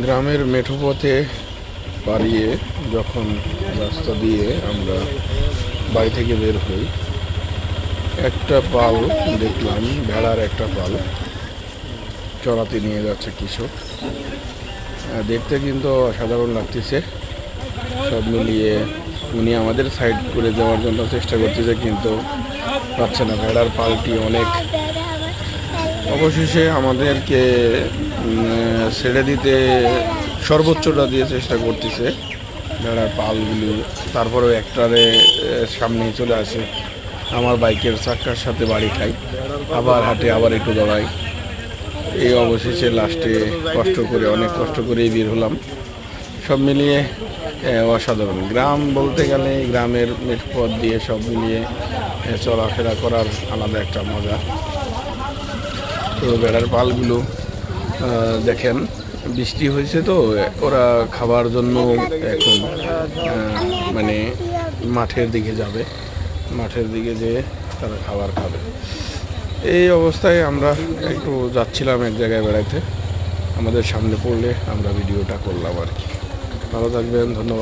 গ্রামের মেঠো পথে পাড়িয়ে যখন রাস্তা দিয়ে আমরা বাড়ি থেকে বের হই, একটা পাল দেখলাম, ভেড়ার একটা পাল। চড়াতে নিয়ে যাচ্ছে কৃষক। দেখতে কিন্তু অসাধারণ লাগতেছে। সব মিলিয়ে উনি আমাদের সাইড করে দেওয়ার জন্য চেষ্টা করতেছে, কিন্তু পাচ্ছে না। ভেড়ার পালটি অনেক অবশেষে আমাদেরকে ছেড়ে দিতে সর্বোচ্চটা দিয়ে চেষ্টা করতেছে। ভেড়ার পালগুলি, তারপরেও একটারে সামনে চলে আসে। আমার বাইকের চাক্কার সাথে বাড়ি খাই। আবার হাঁটে, আবার একটু দৌড়াই। এই অবশেষে লাস্টে কষ্ট করে, অনেক কষ্ট করেই বের হলাম। সব মিলিয়ে অসাধারণ। গ্রাম বলতে গেলে গ্রামের পথ দিয়ে সব মিলিয়ে চলাফেরা করার আলাদা একটা মজা। তো বেড়ার পালগুলো দেখেন, বৃষ্টি হয়েছে তো, ওরা খাবার জন্য এখন মানে মাঠের দিকে যাবে। মাঠের দিকে যেয়ে তারা খাবার খাবে। এই অবস্থায় আমরা একটু যাচ্ছিলাম এক জায়গায় বেড়াইতে। আমাদের সামনে পড়লে আমরা ভিডিওটা করলাম আর কি। ভালো থাকবেন, ধন্যবাদ।